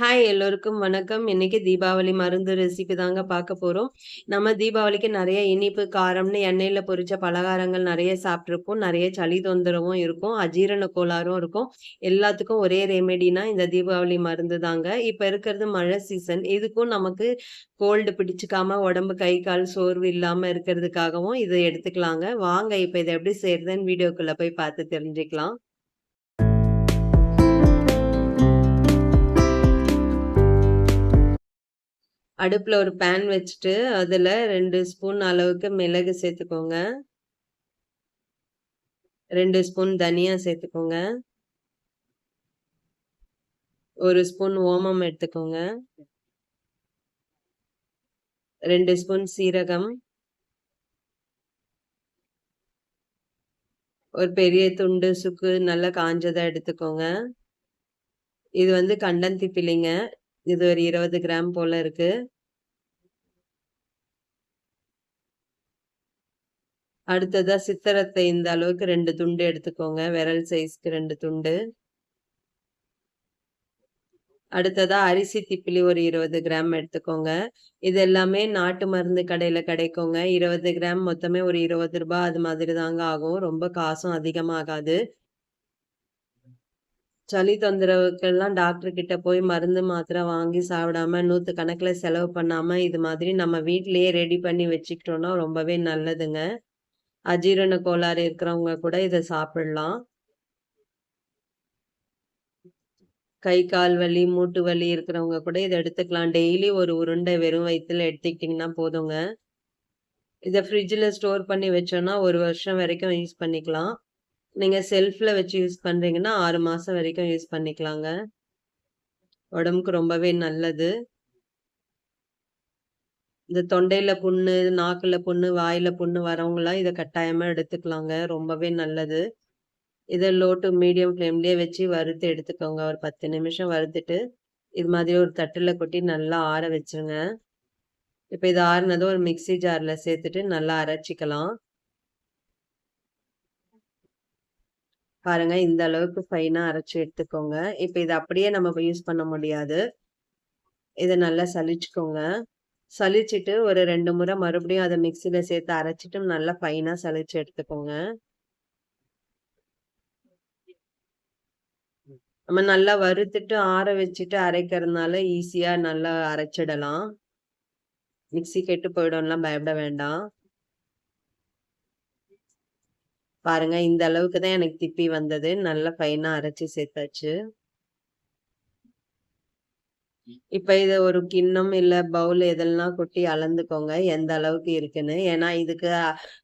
Hi எல்லோருக்கும் வணக்கம். இன்னைக்கு தீபாவளி மருந்து ரெசிபி தாங்க பார்க்க போகிறோம் நம்ம தீபாவளிக்கு நிறைய இனிப்பு, காரம்னு எண்ணெயில் பொரிச்ச பலகாரங்கள் நிறைய சாப்பிட்டுருப்போம். நிறைய சளி தொந்தரவும் இருக்கும். அஜீரண கோளாறும் இருக்கும். எல்லாத்துக்கும் ஒரே ரெமெடினா இந்த தீபாவளி மருந்து தாங்க. இப்போ இருக்கிறது மழை சீசன். இதுக்கும் நமக்கு கோல்டு பிடிச்சிக்காம உடம்பு கை, கால் சோர்வு இல்லாமல் இருக்கிறதுக்காகவும் இதை எடுத்துக்கலாங்க. வாங்க இப்போ இதை எப்படி செய்யறதுன்னு வீடியோக்குள்ளே போய் பார்த்து தெரிஞ்சுக்கலாம். அடுப்பில் ஒரு பேன் வச்சுட்டு, அதில் ரெண்டு ஸ்பூன் அளவுக்கு மிளகு சேர்த்துக்கோங்க. ரெண்டு ஸ்பூன் தனியா சேர்த்துக்கோங்க. ஒரு ஸ்பூன் ஓமம் எடுத்துக்கோங்க. ரெண்டு ஸ்பூன் சீரகம். ஒரு பெரிய துண்டு சுக்கு நல்லா காஞ்சதாக எடுத்துக்கோங்க. இது வந்து கண்டந்திப்பிலிங்க. இது ஒரு 20 கிராம் போல இருக்கு. அடுத்ததா சித்தரத்தை இந்த அளவுக்கு ரெண்டு துண்டு எடுத்துக்கோங்க. விரல் சைஸ்க்கு ரெண்டு துண்டு. அடுத்ததா அரிசி திப்பிலி ஒரு 20 கிராம் எடுத்துக்கோங்க. இது எல்லாமே நாட்டு மருந்து கடையில கிடைக்குங்க. 20 கிராம் மொத்தமே ஒரு இருபது ரூபாய் அது மாதிரி தாங்க ஆகும். ரொம்ப காசும் அதிகமாகாது. சளி தொந்தரவுக்கெல்லாம் டாக்டர் கிட்ட போய் மருந்து, மாத்திரை வாங்கி சாப்பிடாம, நூற்று கணக்கில் செலவு பண்ணாம, இது மாதிரி நம்ம வீட்டிலேயே ரெடி பண்ணி வச்சுக்கிட்டோம்னா ரொம்பவே நல்லதுங்க. அஜீரண கோளாறு இருக்கிறவங்க கூட இதை சாப்பிடலாம். கை, கால் வலி, மூட்டு வலி இருக்கிறவங்க கூட இதை எடுத்துக்கலாம். டெய்லி ஒரு உருண்டை வெறும் வயிற்றுல எடுத்துக்கிட்டிங்கன்னா போதுங்க. இதை ஃப்ரிட்ஜில் ஸ்டோர் பண்ணி வச்சோன்னா ஒரு வருஷம் வரைக்கும் யூஸ் பண்ணிக்கலாம். நீங்கள் செல்ஃபில் வச்சு யூஸ் பண்ணுறீங்கன்னா ஆறு மாதம் வரைக்கும் யூஸ் பண்ணிக்கலாங்க. உடம்புக்கு ரொம்பவே நல்லது. இந்த தொண்டையில் புண்ணு, நாக்கில் புண்ணு, வாயில் புண்ணு வரவங்களாம் இதை கட்டாயமாக எடுத்துக்கலாங்க. ரொம்பவே நல்லது. இதை லோ டு மீடியம் ஃப்ளேம்லேயே வச்சு வறுத்து எடுத்துக்கோங்க. ஒரு 10 நிமிஷம் வறுத்துட்டு, இது மாதிரி ஒரு தட்டில் கொட்டி நல்லா ஆற வச்சுருங்க. இப்போ இது ஆறுனதும் ஒரு மிக்ஸி ஜாரில் சேர்த்துட்டு நல்லா அரைச்சிக்கலாம் பாருங்க இந்த அளவுக்கு ஃபைனா அரைச்சு எடுத்துக்கோங்க. இப்ப இதை அப்படியே நம்ம யூஸ் பண்ண முடியாது. இதை நல்லா சலிச்சுக்கோங்க. சலிச்சுட்டு ஒரு ரெண்டு முறை மறுபடியும் அதை மிக்ஸில சேர்த்து அரைச்சிட்டு நல்லா ஃபைனா சலிச்சு எடுத்துக்கோங்க. நம்ம நல்லா வறுத்துட்டு ஆற வச்சுட்டு அரைக்கிறதுனால ஈஸியா நல்லா அரைச்சிடலாம். மிக்ஸி கெட்டு போயிடும்லாம் பயப்பட வேண்டாம். பாருங்க இந்த அளவுக்கு தான் எனக்கு திப்பி வந்தது. நல்லா ஃபைனா அரைச்சு சேர்த்தாச்சு. இப்ப இத ஒரு கிண்ணம் இல்ல பவுல் எதெல்லாம் கொட்டி அளந்துக்கோங்க. எந்த அளவுக்கு இருக்குன்னு. ஏன்னா இதுக்கு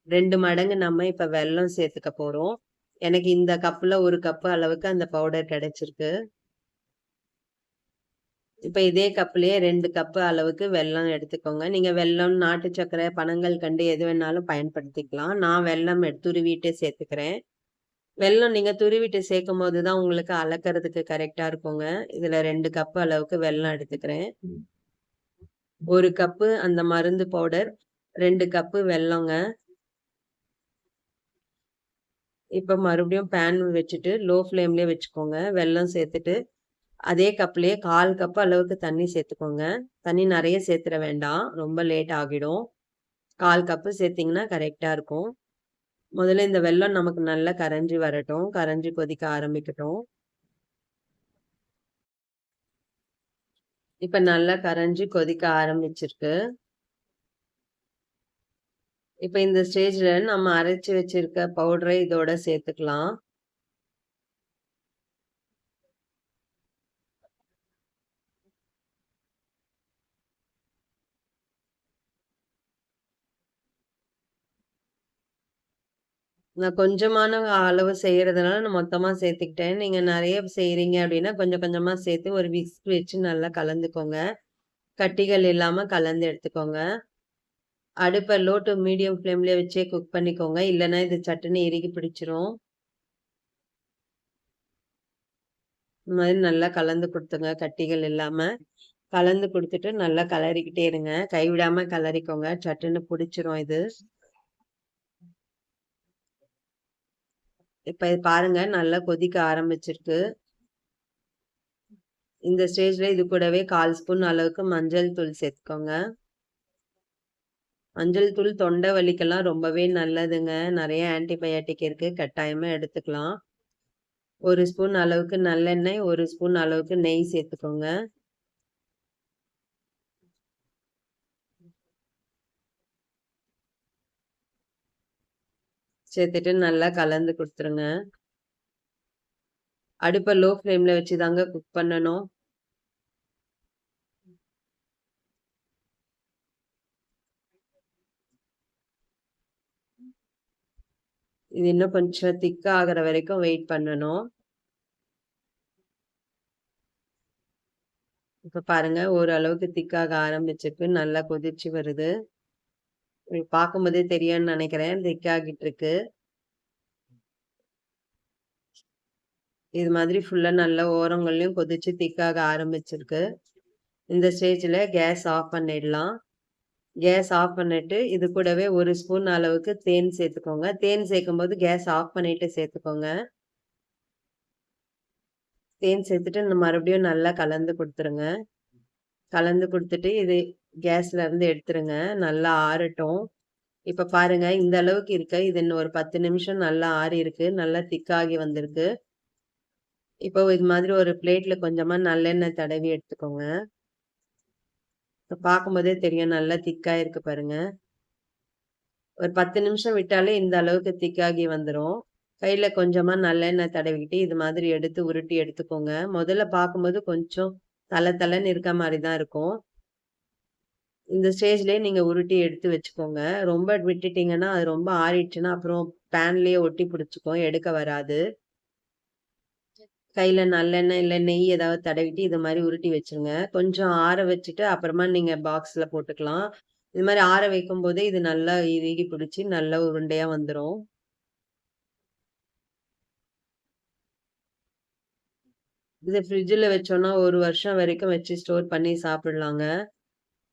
ரெண்டு மடங்கு நம்ம இப்ப வெல்லம் சேர்த்துக்க போறோம். எனக்கு இந்த கப்ல ஒரு கப் அளவுக்கு அந்த பவுடர் கிடைச்சிருக்கு. இப்ப இதே கப்லயே 2 கப் அளவுக்கு வெல்லம் எடுத்துக்கோங்க. நீங்க வெல்லம், நாட்டு சர்க்கரை, பனங்கல்கண்டு எது வேணாலும் பயன்படுத்திக்கலாம். நான் வெல்லம் துருவிட்டு சேர்த்துக்கிறேன். வெல்லம் நீங்க துருவிட்டு சேர்க்கும்போது தான் உங்களுக்கு அளக்கிறதுக்கு கரெக்ட்டா இருக்குங்க. இதுல 2 கப் அளவுக்கு வெல்லம் எடுத்துக்கிறேன். 1 கப்பு அந்த மருந்து பவுடர், 2 கப்பு வெல்லங்க. இப்ப மறுபடியும் பேன் வச்சுட்டு லோ ஃப்ளேம்லயே வச்சுக்கோங்க. வெல்லம் சேர்த்துட்டு, அதே கப்லயே 1/4 கப் அளவுக்கு தண்ணி சேர்த்துக்கோங்க. தண்ணி நிறைய சேர்த்துட வேண்டாம். ரொம்ப லேட் ஆகிடும். 1/4 கப்பு சேர்த்திங்கன்னா கரெக்டாக இருக்கும். முதல்ல இந்த வெல்லம் நமக்கு நல்லா கரைஞ்சி வரட்டும். கரைஞ்சி கொதிக்க ஆரம்பிக்கட்டும். இப்போ நல்லா கரைஞ்சி கொதிக்க ஆரம்பிச்சிருக்கு. இப்போ இந்த ஸ்டேஜில் நம்ம அரைச்சி வச்சிருக்க பவுடரை இதோட சேர்த்துக்கலாம். நான் கொஞ்சமான அளவு செய்கிறதுனால நான் மொத்தமாக சேர்த்துக்கிட்டேன். நீங்கள் நிறைய செய்கிறீங்க அப்படின்னா கொஞ்சம் கொஞ்சமாக சேர்த்து ஒரு விஸ்க் வச்சு நல்லா கலந்துக்கோங்க. கட்டிகள் இல்லாமல் கலந்து எடுத்துக்கோங்க. அடுப்பை லோ டு மீடியம் ஃப்ளேம்லேயே வச்சே குக் பண்ணிக்கோங்க. இல்லைன்னா இது சட்டுன்னு இறுகி பிடிச்சிரும். இந்த மாதிரி நல்லா கலந்து கொடுத்துங்க கட்டிகள் இல்லாமல் கலந்து கொடுத்துட்டு நல்லா கலரிக்கிட்டே இருங்க. கைவிடாமல் கலரிக்கோங்க. சட்டுன்னு பிடிச்சிரும் இது. இப்ப பாருங்க நல்லா கொதிக்க ஆரம்பிச்சிருக்கு. இந்த ஸ்டேஜ்ல இது கூடவே 1/4 ஸ்பூன் அளவுக்கு மஞ்சள் தூள் சேர்த்துக்கோங்க. மஞ்சள் தூள் தொண்டை வலிக்கெல்லாம் ரொம்பவே நல்லதுங்க. நிறைய ஆன்டிபயாட்டிக் இருக்கு. கட்டாயமா எடுத்துக்கலாம். ஒரு ஸ்பூன் அளவுக்கு நல்லெண்ணெய், ஒரு ஸ்பூன் அளவுக்கு நெய் சேர்த்துக்கோங்க. சேர்த்துட்டு நல்லா கலந்து கொடுத்துருங்க அடுப்ப லோ ஃப்ளேமில் வச்சு தாங்க குக் பண்ணணும். இது இன்னும் கொஞ்சம் திக்கா ஆகுற வரைக்கும் வெயிட் பண்ணணும். இப்போ பாருங்க ஓரளவுக்கு திக்காக ஆரம்பிச்சிருக்கு. நல்லா கொதிச்சு வருது. உங்களுக்கு பார்க்கும்போதே தெரியும்னு நெனைக்கிறேன். திக்காகிட்டு இருக்கு. இது மாதிரி ஃபுல்லாக நல்லா ஓரங்கள்லையும் கொதிச்சு திக்காக ஆரம்பிச்சிருக்கு. இந்த ஸ்டேஜில் கேஸ் ஆஃப் பண்ணிடலாம். கேஸ் ஆஃப் பண்ணிட்டு, இது கூடவே ஒரு ஸ்பூன் அளவுக்கு தேன் சேர்த்துக்கோங்க. தேன் சேர்க்கும்போது கேஸ் ஆஃப் பண்ணிட்டு சேர்த்துக்கோங்க. தேன் சேர்த்துட்டு மறுபடியும் நல்லா கலந்து கொடுத்துருங்க கலந்து கொடுத்துட்டு இது கேஸ்ல இருந்து எடுத்துருங்க. நல்லா ஆறட்டும். இப்ப பாருங்க இந்த அளவுக்கு இருக்க இது இன்னும் ஒரு 10 நிமிஷம் நல்லா ஆறியிருக்கு. நல்லா திக்காகி வந்திருக்கு. இப்போ இது மாதிரி ஒரு பிளேட்ல கொஞ்சமா நல்லெண்ணெய் தடவி எடுத்துக்கோங்க. இப்போ பார்க்கும்போதே தெரியும் நல்லா திக்கா இருக்கு பாருங்க. ஒரு 10 நிமிஷம் விட்டாலே இந்த அளவுக்கு திக்காகி வந்துடும் கையில கொஞ்சமா நல்லெண்ணெய் தடவிக்கிட்டு இது மாதிரி எடுத்து உருட்டி எடுத்துக்கோங்க. முதல்ல பார்க்கும்போது கொஞ்சம் தலை தலைன்னு இருக்க மாதிரி தான் இருக்கும். இந்த ஸ்டேஜ்லேயே நீங்கள் உருட்டி எடுத்து வச்சுக்கோங்க. ரொம்ப விட்டுட்டீங்கன்னா, அது ரொம்ப ஆறிடுச்சுன்னா, அப்புறம் பேன்லேயே ஒட்டி பிடிச்சிக்கும் எடுக்க வராது. கையில் நல்லெண்ணெய் இல்லை நெய் ஏதாவது தடவிட்டு இது மாதிரி உருட்டி வச்சுருங்க. கொஞ்சம் ஆற வச்சுட்டு அப்புறமா நீங்கள் பாக்ஸில் போட்டுக்கலாம். இது மாதிரி ஆற வைக்கும் போதே இது நல்லா இறுகி பிடிச்சி நல்ல உருண்டையாக வந்துடும் இதை ஃப்ரிட்ஜில் வச்சோன்னா ஒரு வருஷம் வரைக்கும் வச்சு ஸ்டோர் பண்ணி சாப்பிடலாங்க.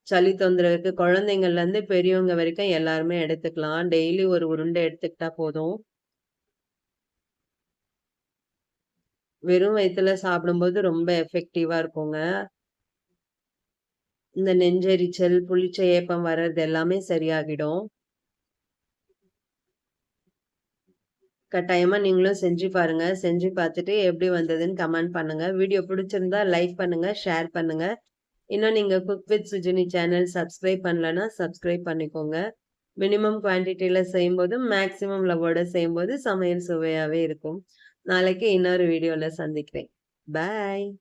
சளி தொந்தரவுக்கு குழந்தைங்கள்லேருந்து பெரியவங்க வரைக்கும் எல்லாருமே எடுத்துக்கலாம். டெய்லி ஒரு உருண்டை எடுத்துக்கிட்டா போதும். வெறும் வயிற்றுல சாப்பிடும்போது ரொம்ப எஃபெக்டிவாக இருக்குங்க. இந்த நெஞ்செரிச்சல், புளிச்ச ஏப்பம் வர்றது எல்லாமே சரியாகிடும். கட்டாயமா நீங்களும் செஞ்சு பாருங்க. செஞ்சு பார்த்துட்டு எப்படி வந்ததுன்னு கமெண்ட் பண்ணுங்க. வீடியோ பிடிச்சிருந்தா லைக் பண்ணுங்க, ஷேர் பண்ணுங்க. இன்னும் நீங்க cook with Sujini channel subscribe பண்ணலன்னா, சப்ஸ்கிரைப் பண்ணிக்கோங்க. மினிமம் குவான்டிட்டியில் செய்யும்போது, மேக்ஸிமம் லவ்வோட செய்யும்போது சமையல் சுவையாவே இருக்கும். நாளைக்கு இன்னொரு வீடியோல சந்திக்கிறேன். பாய்.